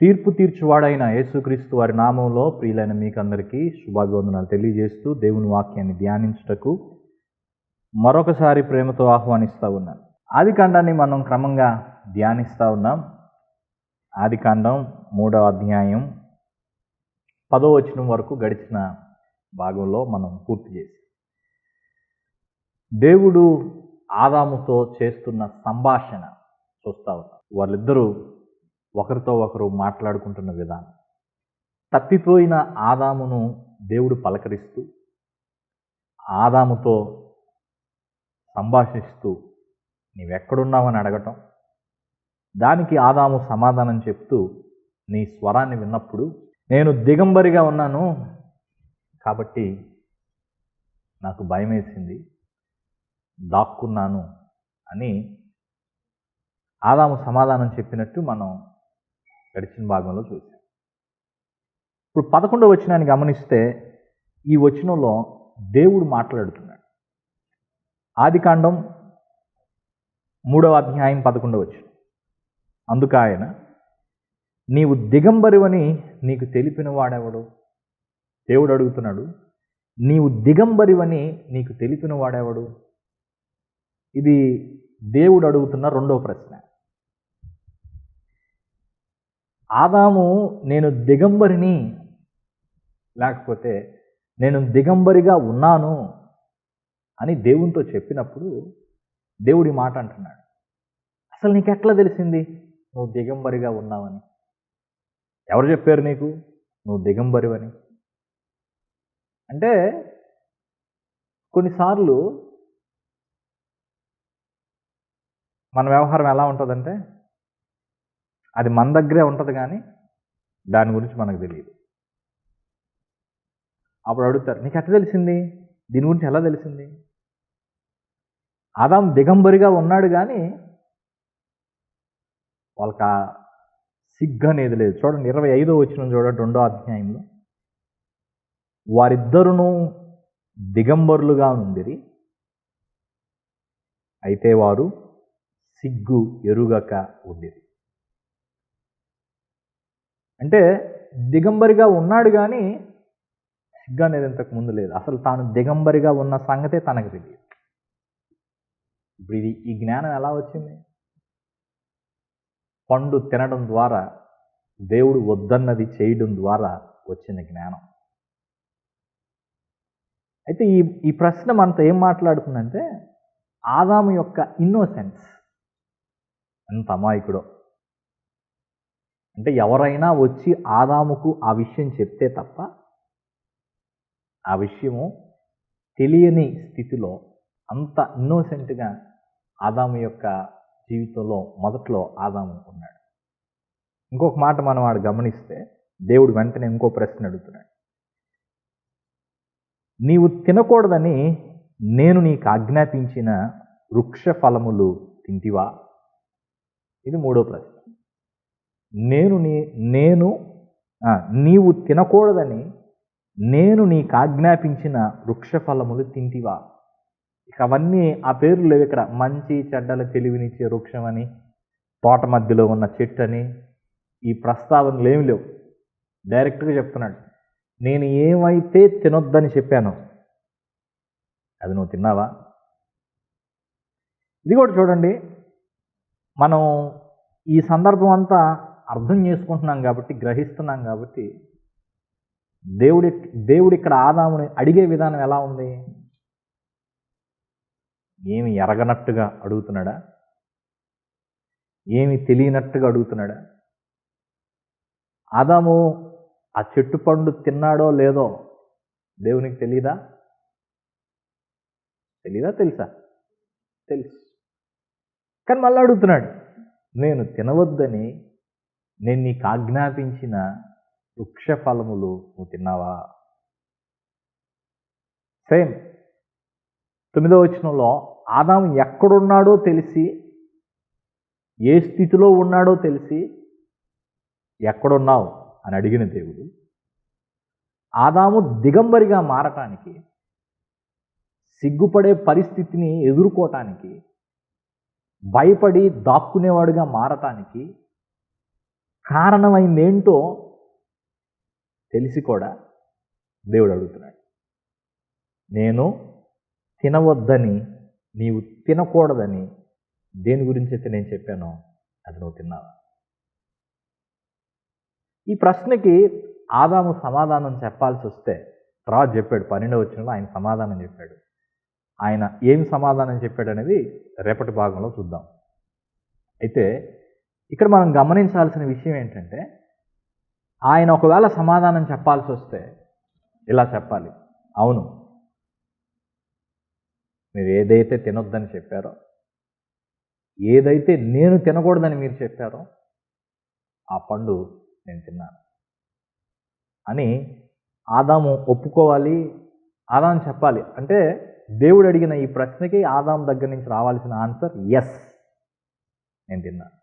తీర్పు తీర్చువాడైన యేసుక్రీస్తు వారి నామంలో ప్రియులైన మీకందరికీ శుభాభివందనాలు తెలియజేస్తూ దేవుని వాక్యాన్ని ధ్యానించుటకు మరొకసారి ప్రేమతో ఆహ్వానిస్తూ ఉన్నాను. ఆది కాండాన్ని మనం క్రమంగా ధ్యానిస్తూ ఉన్నాం. ఆది కాండం మూడవ అధ్యాయం పదో వచనం వరకు గడిచిన భాగంలో మనం పూర్తి చేసి దేవుడు ఆదాముతో చేస్తున్న సంభాషణ చూస్తూ ఉన్నాం. వాళ్ళిద్దరూ ఒకరితో ఒకరు మాట్లాడుకుంటున్న విధానం. తప్పిపోయిన ఆదామును దేవుడు పలకరిస్తూ ఆదాముతో సంభాషిస్తూ నీవెక్కడున్నావని అడగటం? దానికి ఆదాము సమాధానం చెప్తూ నీ స్వరాన్ని విన్నప్పుడు నేను దిగంబరిగా ఉన్నాను కాబట్టి నాకు భయం వేసింది దాక్కున్నాను అని ఆదాము సమాధానం చెప్పినట్టు మనం గడిచిన భాగంలో చూసాం ఇప్పుడు పదకొండవ వచనాన్ని గమనిస్తే ఈ వచనంలో దేవుడు మాట్లాడుతున్నాడు. ఆదికాండం మూడవ అధ్యాయం పదకొండవ వచనం. అందుకు ఆయన నీవు దిగంబరివని నీకు తెలిపిన వాడెవడు? దేవుడు అడుగుతున్నాడు నీవు దిగంబరివని నీకు తెలిపిన వాడెవడు? ఇది దేవుడు అడుగుతున్న రెండవ ప్రశ్న. ఆదాము నేను దిగంబరిని లేకపోతే నేను దిగంబరిగా ఉన్నాను అని దేవునితో చెప్పినప్పుడు దేవుడి మాట అంటున్నాడు. అసలు నీకు ఎట్లా తెలిసింది? నువ్వు దిగంబరిగా ఉన్నావని. ఎవరు చెప్పారు నీకు? నువ్వు దిగంబరివని. అంటే కొన్నిసార్లు మన వ్యవహారం ఎలా ఉంటుందంటే అది మన దగ్గరే ఉంటుంది కానీ దాని గురించి మనకు తెలియదు. అప్పుడు అడుగుతారు నీకు ఎట్లా తెలిసింది? దీని గురించి ఎలా తెలిసింది? ఆదాం దిగంబరిగా ఉన్నాడు కానీ వాళ్ళకి ఆ సిగ్గు అనేది లేదు. చూడండి ఇరవై ఐదో వచ్చిన చూడండి రెండో అధ్యాయంలో. వారిద్దరును దిగంబరులుగా ఉందిరి. అయితే వారు సిగ్గు ఎరుగక ఉండిరి అంటే దిగంబరిగా ఉన్నాడు కానీ సిగ్గు అనేది ఇంతకు ముందు లేదు. అసలు తాను దిగంబరిగా ఉన్న సంగతే తనకు తెలియదు. ఇప్పుడు ఇది ఈ జ్ఞానం ఎలా వచ్చింది? పండు తినడం ద్వారా దేవుడు వద్దన్నది చేయడం ద్వారా వచ్చిన జ్ఞానం. అయితే ఈ ఈ ప్రశ్న మనతో ఏం మాట్లాడుతుందంటే ఆదాము యొక్క ఇన్నోసెన్స్ ఎంత అమాయకుడో. అంటే ఎవరైనా వచ్చి ఆదాముకు ఆ విషయం చెప్తే తప్ప ఆ విషయము తెలియని స్థితిలో అంత ఇన్నోసెంట్గా ఆదాము యొక్క జీవితంలో మొదట్లో ఆదాము ఉన్నాడు. ఇంకొక మాట మనం వాడు గమనిస్తే దేవుడు వెంటనే ఇంకో ప్రశ్న అడుగుతున్నాడు. నీవు తినకూడదని నేను నీకు ఆజ్ఞాపించిన వృక్ష ఫలములు తింటివా? ఇది మూడో ప్రశ్న. నేను నీ నేను నీవు తినకూడదని నేను నీకు ఆజ్ఞాపించిన వృక్ష ఫలములు తింటివా? ఇక అవన్నీ ఆ పేర్లు లేవు ఇక్కడ. మంచి చెడ్డల తెలివినిచ్చే వృక్షం అని తోట మధ్యలో ఉన్న చెట్టు అని ఈ ప్రస్తావనలు ఏమి లేవు. డైరెక్ట్గా చెప్తున్నాడు. నేను ఏమైతే తినొద్దని చెప్పాను అది నువ్వు తిన్నావా? ఇది కూడా చూడండి. మనం ఈ సందర్భం అంతా అర్థం చేసుకుంటున్నాం కాబట్టి గ్రహిస్తున్నాం కాబట్టి దేవుడి దేవుడు ఇక్కడ ఆదాముని అడిగే విధానం ఎలా ఉంది? ఏమి ఎరగనట్టుగా అడుగుతున్నాడా? ఏమి తెలియనట్టుగా అడుగుతున్నాడా? ఆదాము ఆ చెట్టు పండు తిన్నాడో లేదో దేవునికి తెలీదా? తెలీదా తెలుసా? తెలుసు. కానీ మళ్ళీ అడుగుతున్నాడు నేను తినవద్దని నేను నీకు ఆజ్ఞాపించిన వృక్ష ఫలములు నువ్వు తిన్నావా? సేమ్ తొమ్మిదో వచనంలో ఆదాం ఎక్కడున్నాడో తెలిసి ఏ స్థితిలో ఉన్నాడో తెలిసి ఎక్కడున్నావు? అని అడిగిన దేవుడు. ఆదాము దిగంబరిగా మారటానికి సిగ్గుపడే పరిస్థితిని ఎదుర్కోవటానికి భయపడి దాక్కునేవాడుగా మారటానికి కారణమైంది ఏంటో తెలిసి కూడా దేవుడు అడుగుతున్నాడు. నేను తినవద్దని నీవు తినకూడదని దేని గురించి అయితే నేను చెప్పానో అది నువ్వు తిన్నావా? ఈ ప్రశ్నకి ఆదాము సమాధానం చెప్పాల్సి వస్తే తర్వాత చెప్పాడు. పన్నెండవ వచ్చినలో ఆయన సమాధానం చెప్పాడు. ఆయన ఏం సమాధానం చెప్పాడు అనేది రేపటి భాగంలో చూద్దాం. అయితే ఇక్కడ మనం గమనించాల్సిన విషయం ఏంటంటే ఆయన ఒకవేళ సమాధానం చెప్పాల్సి వస్తే ఇలా చెప్పాలి. అవును. మీరు ఏదైతే తినొద్దని చెప్పారో ఏదైతే నేను తినకూడదని మీరు చెప్పారో ఆ పండు నేను తిన్నాను అని ఆదాము ఒప్పుకోవాలి ఆదాం చెప్పాలి. అంటే దేవుడు అడిగిన ఈ ప్రశ్నకి ఆదాం దగ్గర నుంచి రావాల్సిన ఆన్సర్ ఎస్ నేను తిన్నాను.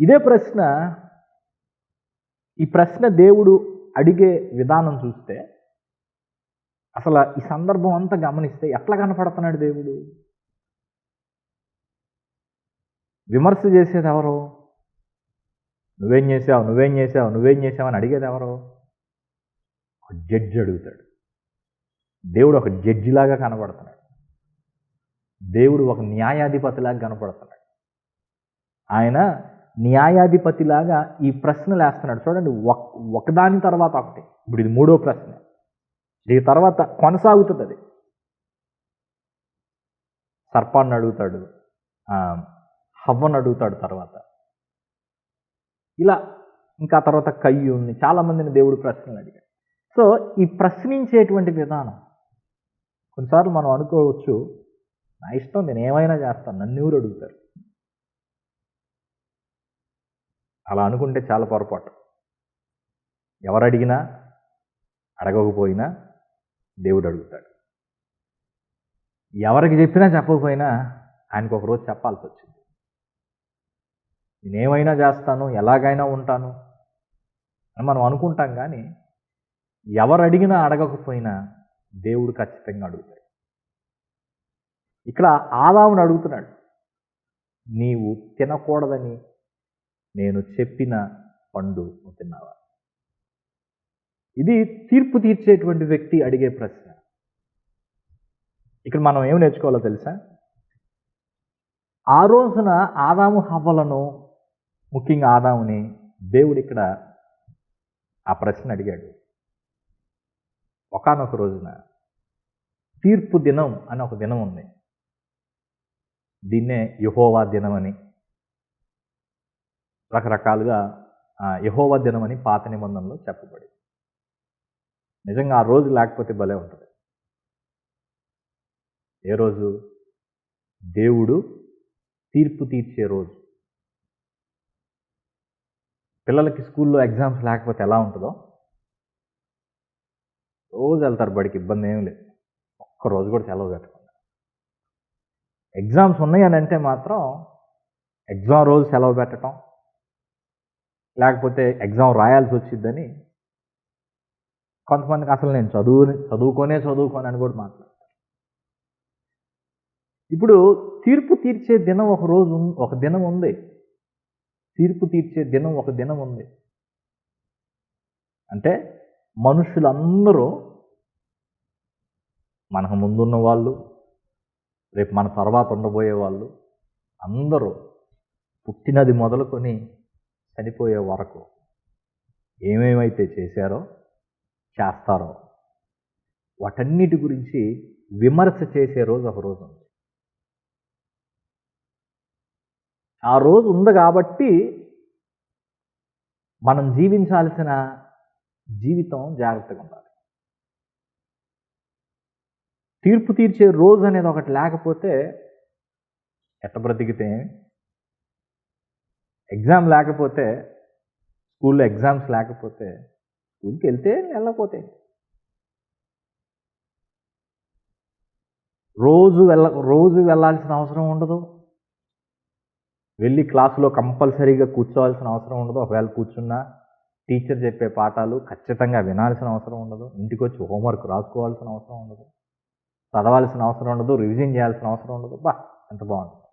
ఇదే ప్రశ్న ఈ ప్రశ్న దేవుడు అడిగే విధానం చూస్తే అసలు ఈ సందర్భం అంతా గమనిస్తే ఎట్లా కనపడుతున్నాడు దేవుడు? విమర్శ చేసేది ఎవరు? నువ్వేం చేసావు నువ్వేం చేసావు నువ్వేం చేసావు అని అడిగేది ఎవరు? ఒక జడ్జి అడుగుతాడు. దేవుడు ఒక జడ్జిలాగా కనపడుతున్నాడు. దేవుడు ఒక న్యాయాధిపతిలాగా కనపడుతున్నాడు. ఆయన న్యాయాధిపతిలాగా ఈ ప్రశ్నలు వేస్తున్నాడు. చూడండి ఒక- ఒకదాని తర్వాత ఒకటి. ఇప్పుడు ఇది మూడో ప్రశ్న. దీని తర్వాత కొనసాగుతుంది అది. సర్పాన్ని అడుగుతాడు. హవ్వను అడుగుతాడు తర్వాత. ఇలా ఇంకా తర్వాత కయ్యూని చాలామందిని దేవుడు ప్రశ్నలు అడిగాడు. సో ఈ ప్రశ్నించేటువంటి విధానం. కొన్నిసార్లు మనం అనుకోవచ్చు నా ఇష్టం నేను ఏమైనా చేస్తాను నన్ను ఎవరు అడుగుతారు? అలా అనుకుంటే చాలా పొరపాటు. ఎవరు అడిగినా అడగకపోయినా దేవుడు అడుగుతాడు. ఎవరికి చెప్పినా చెప్పకపోయినా ఆయనకు ఒక రోజు చెప్పాల్సి వచ్చింది. నేనేమైనా చేస్తాను ఎలాగైనా ఉంటాను అని మనం అనుకుంటాం కానీ ఎవరు అడిగినా అడగకపోయినా దేవుడు ఖచ్చితంగా అడుగుతాడు. ఇక్కడ ఆదామును అడుగుతున్నాడు నీవు తినకూడదని నేను చెప్పిన పండు తిన్నావా? ఇది తీర్పు తీర్చేటువంటి వ్యక్తి అడిగే ప్రశ్న. ఇక్కడ మనం ఏం నేర్చుకోవాలో తెలుసా? ఆ రోజున ఆదాము హవ్వలను ముఖ్యంగా ఆదాముని దేవుడు ఇక్కడ ఆ ప్రశ్న అడిగాడు. ఒకానొక రోజున తీర్పు దినం అని ఒక దినం ఉంది. దీన్నే యుహోవా దినం అని రకరకాలుగా యహోవ దినం అని పాత నిబంధనలో చెప్పబడి నిజంగా ఆ రోజు లేకపోతే భలే ఉంటుంది. ఏ రోజు? దేవుడు తీర్పు తీర్చే రోజు. పిల్లలకి స్కూల్లో ఎగ్జామ్స్ లేకపోతే ఎలా ఉంటుందో? రోజు వెళ్తారు బడికి ఇబ్బంది ఏం లేదు. ఒక్క రోజు కూడా సెలవు పెట్టకుండా. ఎగ్జామ్స్ ఉన్నాయని అంటే మాత్రం ఎగ్జామ్ రోజు సెలవు పెట్టడం లేకపోతే ఎగ్జామ్ రాయాల్సి వచ్చిద్దని కొంతమందికి అసలు నేను చదువు చదువుకొనే చదువుకొని అని కూడా మాట్లాడతాను ఇప్పుడు తీర్పు తీర్చే దినం ఒక రోజు ఒక దినం ఉంది. తీర్పు తీర్చే దినం ఒక దినం ఉంది. అంటే మనుషులందరూ మనకు ముందున్న వాళ్ళు రేపు మన తర్వాత ఉండబోయే వాళ్ళు అందరూ పుట్టినది మొదలుకొని చనిపోయే వరకు ఏమేమైతే చేశారో చేస్తారో వాటన్నిటి గురించి విమర్శ చేసే రోజు ఒక రోజు ఉంది. ఆ రోజు ఉంది కాబట్టి మనం జీవించాల్సిన జీవితం జాగ్రత్తగా ఉండాలి. తీర్పు తీర్చే రోజు అనేది ఒకటి లేకపోతే ఎట్ట బ్రతికితే ఎగ్జామ్ లేకపోతే స్కూల్లో ఎగ్జామ్స్ లేకపోతే స్కూల్కి వెళ్తే వెళ్ళకపోతే. రోజు వెళ్ళ రోజు వెళ్ళాల్సిన అవసరం ఉండదు. వెళ్ళి క్లాసులో కంపల్సరీగా కూర్చోవాల్సిన అవసరం ఉండదు. ఒకవేళ కూర్చున్నా టీచర్ చెప్పే పాఠాలు ఖచ్చితంగా వినాల్సిన అవసరం ఉండదు. ఇంటికి వచ్చి హోంవర్క్ రాసుకోవాల్సిన అవసరం ఉండదు. చదవాల్సిన అవసరం ఉండదు. రివిజన్ చేయాల్సిన అవసరం ఉండదు. బా ఎంత బాగుంటుంది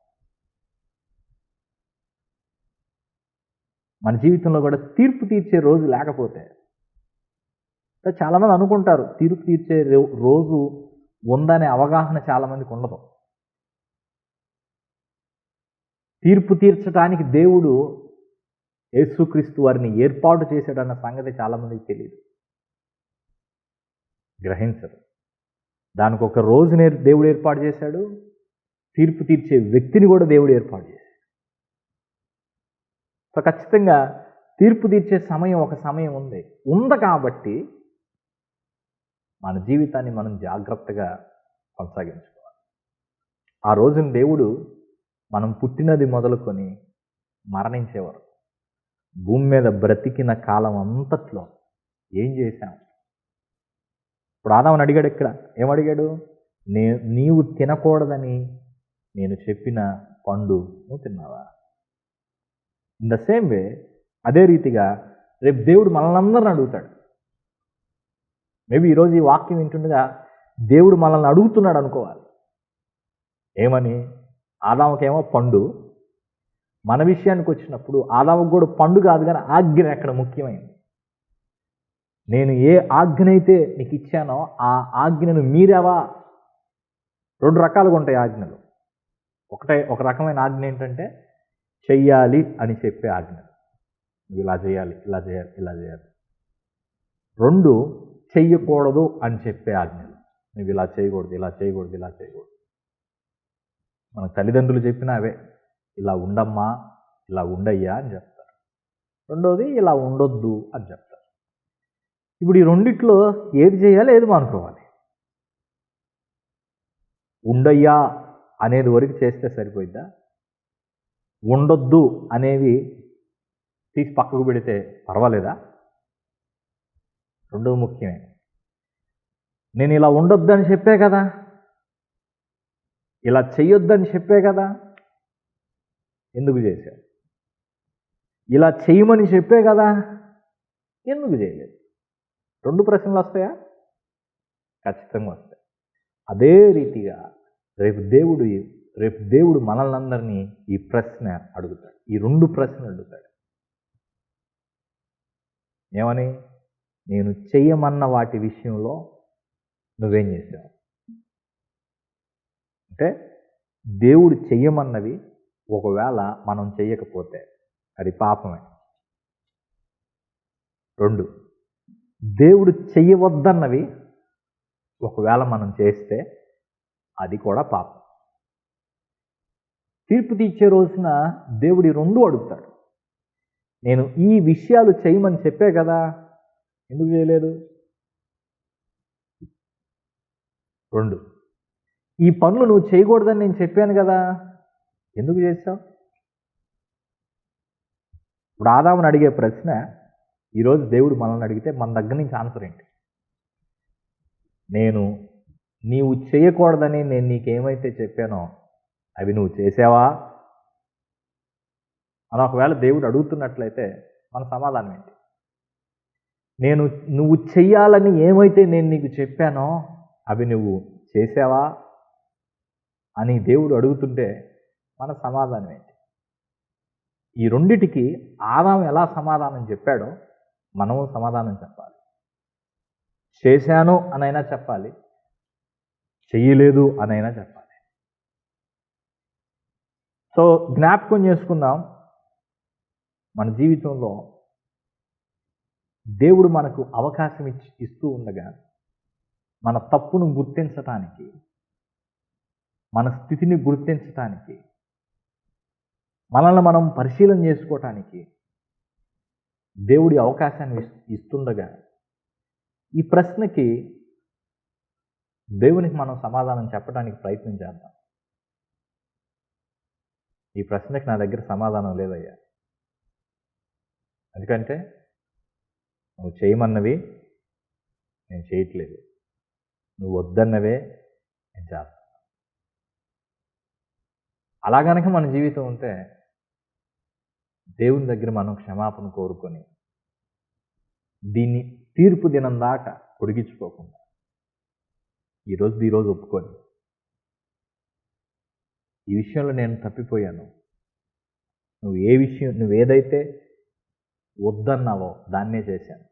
మన జీవితంలో కూడా తీర్పు తీర్చే రోజు లేకపోతే చాలామంది అనుకుంటారు తీర్పు తీర్చే రో- రోజు ఉందనే అవగాహన చాలామందికి ఉండదు. తీర్పు తీర్చడానికి దేవుడు యేసుక్రీస్తు వారిని ఏర్పాటు చేశాడన్న సంగతి చాలామందికి తెలియదు గ్రహించరు. దానికి ఒక రోజునే దేవుడు ఏర్పాటు చేశాడు తీర్పు తీర్చే వ్యక్తిని కూడా దేవుడు ఏర్పాటు చేశాడు. సో ఖచ్చితంగా తీర్పు తీర్చే సమయం ఒక సమయం ఉంది. ఉంది కాబట్టి మన జీవితాన్ని మనం జాగ్రత్తగా కొనసాగించుకోవాలి. ఆ రోజున దేవుడు మనం పుట్టినది మొదలుకొని మరణించే వరకు భూమి మీద బ్రతికిన కాలం అంతట్లో ఏం చేశాం? ఇప్పుడు ఆదామని అడిగాడు ఇక్కడ ఏమడిగాడు నే నీవు తినకూడదని నేను చెప్పిన పండు నువ్వు తిన్నావా? ఇన్ ద సేమ్ వే అదే రీతిగా రేపు దేవుడు మనల్ని అందరిని అడుగుతాడు మేబీ ఈరోజు ఈ వాక్యం వింటుండగా దేవుడు మనల్ని అడుగుతున్నాడు అనుకోవాలి. ఏమని? ఆదామకేమో పండు. మన విషయానికి వచ్చినప్పుడు ఆదామకు కూడా పండు కాదు కానీ ఆజ్ఞ అక్కడ ముఖ్యమైనది. నేను ఏ ఆజ్ఞనైతే నీకు ఇచ్చానో ఆ ఆజ్ఞను మీరావా? రెండు రకాలుగా ఉంటాయి ఆజ్ఞలు. ఒకటే ఒక రకమైన ఆజ్ఞ ఏంటంటే చెయ్యాలి అని చెప్పే ఆజ్ఞ. నువ్వు ఇలా చేయాలి ఇలా చేయాలి ఇలా చేయాలి. రెండు చెయ్యకూడదు అని చెప్పే ఆజ్ఞలు. నువ్వు ఇలా చేయకూడదు ఇలా చేయకూడదు ఇలా చేయకూడదు. మన తల్లిదండ్రులు చెప్పిన అవే ఇలా ఉండమ్మా ఇలా ఉండయ్యా అని చెప్తారు. రెండోది ఇలా ఉండొద్దు అని చెప్తారు. ఇప్పుడు ఈ రెండిట్లో ఏది చేయాలి ఏది మానుకోవాలి? ఉండయ్యా అనేది వరకు చేస్తే సరిపోయిద్దా? ఉండొద్దు అనేవి తీసి పక్కకు పెడితే పర్వాలేదా? రెండో ముఖ్యమే. నేను ఇలా ఉండొద్దని చెప్పే కదా? ఇలా చెయ్యొద్దని చెప్పే కదా? ఎందుకు చేశావు? ఇలా చేయమని చెప్పే కదా? ఎందుకు చేయలేదు? రెండు ప్రశ్నలు వస్తాయా? ఖచ్చితంగా వస్తాయి. అదే రీతిగా రేపు దేవుడు రేపు దేవుడు మనల్నందరినీ ఈ ప్రశ్న అడుగుతాడు. ఈ రెండు ప్రశ్నలు అడుగుతాడు. ఏమని? నేను చెయ్యమన్న వాటి విషయంలో నువ్వేం చేసావు? అంటే దేవుడు చెయ్యమన్నవి ఒకవేళ మనం చెయ్యకపోతే అది పాపమే. రెండు దేవుడు చెయ్యవద్దన్నవి ఒకవేళ మనం చేస్తే అది కూడా పాపం. తీర్పు తీర్చే రోజున దేవుడి రెండు అడుగుతాడు. నేను ఈ విషయాలు చేయమని చెప్పే కదా ఎందుకు చేయలేదు? రెండు ఈ పనులు నువ్వు చేయకూడదని నేను చెప్పాను కదా ఎందుకు చేశావు? ఇప్పుడు ఆదాముని అడిగే ప్రశ్న ఈరోజు దేవుడు మనల్ని అడిగితే మన దగ్గర నుంచి ఆన్సర్ ఏంటి? నేను నీవు చేయకూడదని నేను నీకేమైతే చెప్పానో అవి నువ్వు చేసావా? అని ఒకవేళ దేవుడు అడుగుతున్నట్లయితే మన సమాధానం ఏంటి? నేను నువ్వు చెయ్యాలని ఏమైతే నేను నీకు చెప్పానో అవి నువ్వు చేసావా? అని దేవుడు అడుగుతుంటే మన సమాధానం ఏంటి? ఈ రెండిటికి ఆదాం ఎలా సమాధానం చెప్పాడో మనము సమాధానం చెప్పాలి. చేశాను అనైనా చెప్పాలి. చెయ్యలేదు అనైనా చెప్పాలి. సో జ్ఞాపకం చేసుకుందాం. మన జీవితంలో దేవుడు మనకు అవకాశం ఇచ్చి ఇస్తూ ఉండగా మన తప్పును గుర్తించటానికి మన స్థితిని గుర్తించటానికి మనల్ని మనం పరిశీలన చేసుకోవటానికి దేవుడి అవకాశాన్ని ఇస్తుండగా ఈ ప్రశ్నకి దేవునికి మనం సమాధానం చెప్పడానికి ప్రయత్నం చేద్దాం. ఈ ప్రశ్నకి నా దగ్గర సమాధానం లేదయ్యా. ఎందుకంటే నువ్వు చేయమన్నవి నేను చేయట్లేదు. నువ్వు వద్దన్నవే నేను చేస్తాను అలా గనక మన జీవితం ఉంటే దేవుని దగ్గర మనం క్షమాపణ కోరుకొని దీన్ని తీర్పు దినం దాకా పొడిగించుకోకుండా ఈరోజు ఈరోజు ఒప్పుకొని ఈ విషయంలో నేను తప్పిపోయాను. నువ్వు ఏ విషయం నువ్వు ఏదైతే వద్దన్నావో దాన్నే చేశాను.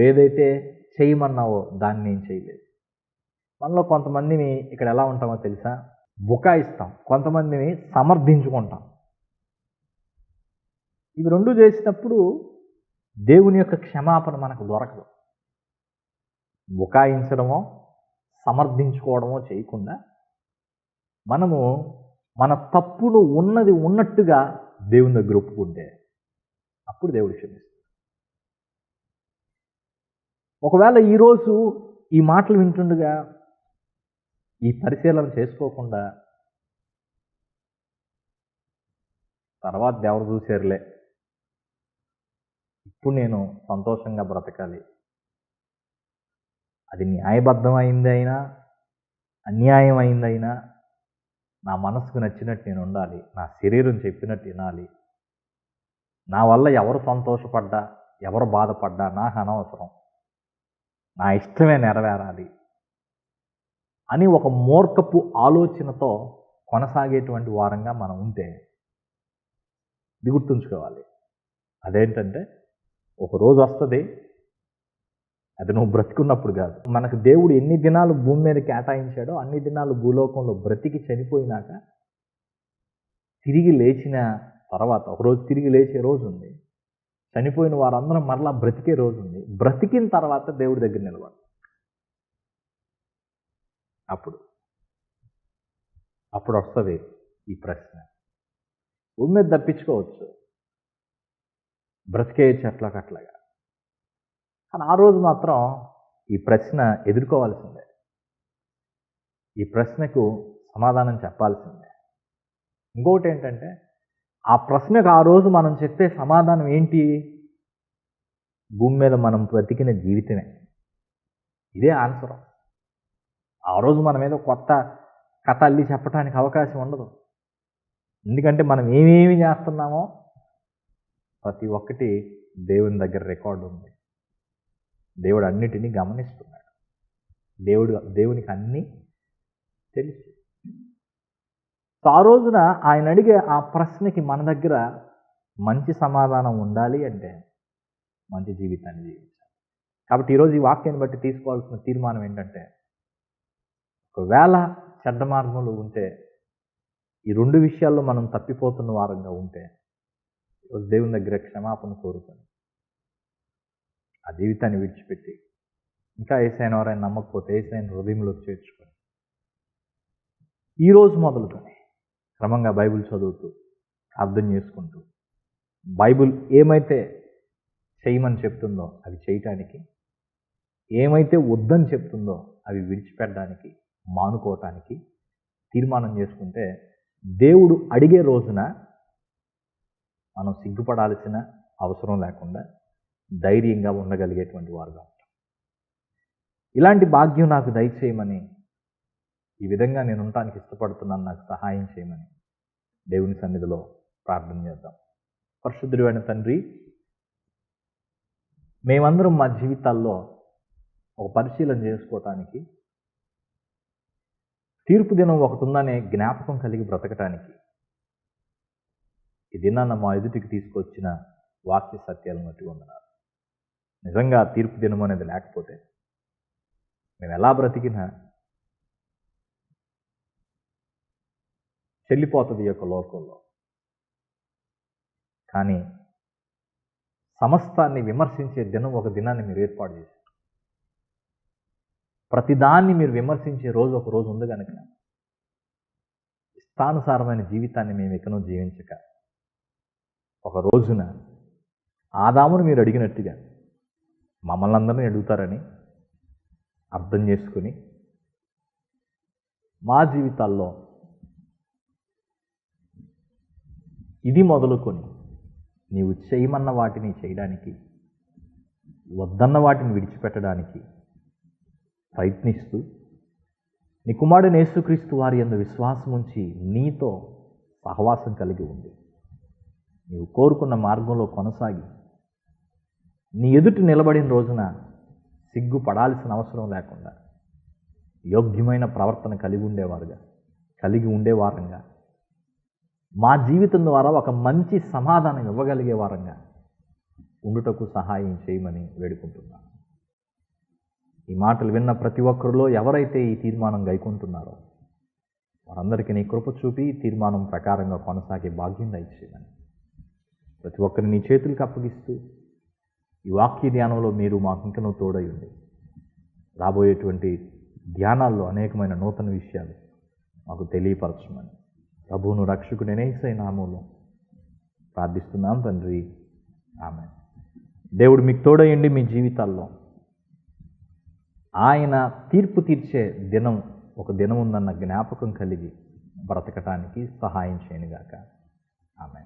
ఏదైతే చేయమన్నావో దాన్ని నేను చేయలేదు. మనలో కొంతమందిని ఇక్కడ ఎలా ఉంటామో తెలుసా? బుకాయిస్తాం. కొంతమందిని సమర్థించుకుంటాం. ఇవి రెండు చేసినప్పుడు దేవుని యొక్క క్షమాపణ మనకు దొరకదు. బుకాయించడమో సమర్థించుకోవడమో చేయకుండా మనము మన తప్పును ఉన్నది ఉన్నట్టుగా దేవుని దగ్గర ఒప్పుకుంటే అప్పుడు దేవుడు క్షమిస్తాడు. ఒకవేళ ఈరోజు ఈ మాటలు వింటుండగా ఈ పరిశీలన చేసుకోకుండా తర్వాత దేవుడు చూసేరులే? ఇప్పుడు నేను సంతోషంగా బ్రతకాలి. అది న్యాయబద్ధం అయింది అయినా అన్యాయం అయిందైనా నా మనసుకు నచ్చినట్టు నేను ఉండాలి. నా శరీరం చెప్పినట్టు వినాలి. నా వల్ల ఎవరు సంతోషపడ్డా ఎవరు బాధపడ్డా నాకు అనవసరం. నా ఇష్టమే నెరవేరాలి అని ఒక మూర్ఖపు ఆలోచనతో కొనసాగేటువంటి వారంగా మనం ఉంటే ఇది గుర్తుంచుకోవాలి. అదేంటంటే ఒక రోజు వస్తుంది అది నువ్వు బ్రతికున్నప్పుడు కాదు. మనకు దేవుడు ఎన్ని దినాలు భూమి మీద కేటాయించాడో అన్ని దినాలు భూలోకంలో బ్రతికి చనిపోయినాక తిరిగి లేచిన తర్వాత ఒకరోజు తిరిగి లేచే రోజు ఉంది. చనిపోయిన వారందరం మరలా బ్రతికే రోజు ఉంది. బ్రతికిన తర్వాత దేవుడి దగ్గర నిలబడు. అప్పుడు. అప్పుడు వస్తుంది ఈ ప్రశ్న. భూమి మీద తప్పించుకోవచ్చు. బ్రతికేయచ్చు అట్లాగట్లాగా కానీ ఆ రోజు మాత్రం ఈ ప్రశ్న ఎదుర్కోవాల్సిందే. ఈ ప్రశ్నకు సమాధానం చెప్పాల్సిందే. ఇంకొకటి ఏంటంటే ఆ ప్రశ్నకు ఆ రోజు మనం చెప్పే సమాధానం ఏంటి? భూమి మీద మనం బ్రతికిన జీవితమే. ఇదే ఆన్సర్ ఆ రోజు మన మీద కొత్త కథ అల్లి చెప్పడానికి అవకాశం ఉండదు. ఎందుకంటే మనం ఏమేమి చేస్తున్నామో ప్రతి ఒక్కటి దేవుని దగ్గర రికార్డు ఉంది. దేవుడు అన్నిటినీ గమనిస్తున్నాడు. దేవుడు దేవునికి అన్నీ తెలుసు. సో ఆ రోజున ఆయన అడిగే ఆ ప్రశ్నకి మన దగ్గర మంచి సమాధానం ఉండాలి అంటే మంచి జీవితాన్ని జీవించాలి. కాబట్టి ఈరోజు ఈ వాక్యాన్ని బట్టి తీసుకోవాల్సిన తీర్మానం ఏంటంటే ఒకవేళ చెడ్డ మార్గంలో ఉంటే ఈ రెండు విషయాల్లో మనం తప్పిపోతున్న వారంగా ఉంటే దేవుని దగ్గర క్షమాపణ కోరుకొని ఆ జీవితాన్ని విడిచిపెట్టి ఇంకా ఏసైన ఎవరైనా నమ్మకపోతే ఏసైన హృదయంలోకి చేర్చుకొని. ఈరోజు మొదలుకొని క్రమంగా బైబిల్ చదువుతూ అర్థం చేసుకుంటూ బైబిల్ ఏమైతే చేయమని చెప్తుందో అవి చేయటానికి ఏమైతే వద్దని చెప్తుందో అవి విడిచిపెట్టడానికి మానుకోవటానికి తీర్మానం చేసుకుంటే దేవుడు అడిగే రోజున మనం సిగ్గుపడాల్సిన అవసరం లేకుండా ధైర్యంగా ఉండగలిగేటువంటి వారుగా ఉంటాం. ఇలాంటి భాగ్యం నాకు దయచేయమని ఈ విధంగా నేను ఉండటానికి ఇష్టపడుతున్నాను నాకు సహాయం చేయమని దేవుని సన్నిధిలో ప్రార్థన చేద్దాం. పరిశుద్ధుడైన తండ్రి మేమందరం మా జీవితాల్లో ఒక పరిశీలన చేసుకోవటానికి తీర్పు దినం ఒకటి ఉందనే జ్ఞాపకం కలిగి బ్రతకటానికి ఈ దినాన్న మా ఎదుటికి తీసుకొచ్చిన వాక్య సత్యాలను బట్టి వందనాలు. నిజంగా తీర్పు దినం అనేది లేకపోతే మేము ఎలా బ్రతికినా చెల్లిపోతుంది యొక్క లోకంలో. కానీ సమస్తాన్ని విమర్శించే దినం ఒక దినాన్ని మీరు ఏర్పాటు చేశారు. ప్రతిదాన్ని మీరు విమర్శించే రోజు ఒక రోజు ఉంది కనుక ఇష్టానుసారమైన జీవితాన్ని మేము ఎక్కనో జీవించక ఒక రోజున ఆదామును మీరు అడిగినట్టుగా మమ్మల్ని అందరినీ అడుగుతారని అర్థం చేసుకుని మా జీవితాల్లో ఇది మొదలుకొని నీవు చేయమన్న వాటిని చేయడానికి వద్దన్న వాటిని విడిచిపెట్టడానికి ప్రయత్నిస్తూ నీ కుమారుడు యేసుక్రీస్తు వారి యందు విశ్వాసం ఉంచి నీతో సహవాసం కలిగి ఉంది నీవు కోరుకున్న మార్గంలో కొనసాగి నీ ఎదుటి నిలబడిన రోజున సిగ్గుపడాల్సిన అవసరం లేకుండా యోగ్యమైన ప్రవర్తన కలిగి ఉండేవారుగా కలిగి ఉండేవారంగా మా జీవితం ద్వారా ఒక మంచి సమాధానం ఇవ్వగలిగే వారంగా ఉండుటకు సహాయం చేయమని వేడుకుంటున్నాను. ఈ మాటలు విన్న ప్రతి ఒక్కరిలో ఎవరైతే ఈ తీర్మానం గైకుంటున్నారో వారందరికీ నీ కృప చూపి తీర్మానం ప్రకారంగా కొనసాగే భాగ్యం దయచేయమని. ప్రతి ఒక్కరిని నీ చేతులకు అప్పగిస్తూ ఈ వాక్య ధ్యానంలో మీరు మాకు ఇంకనూ తోడయ్యండి. రాబోయేటువంటి ధ్యానాల్లో అనేకమైన నూతన విషయాలు మాకు తెలియపరచమని. ప్రభువును రక్షకుడు నేసై నామంలో ప్రార్థిస్తున్నాం తండ్రి. ఆమె దేవుడు మీకు తోడయండి మీ జీవితాల్లో ఆయన తీర్పు తీర్చే దినం ఒక దినం ఉందన్న జ్ఞాపకం కలిగి బ్రతకటానికి సహాయం చేయనుగాక. ఆమె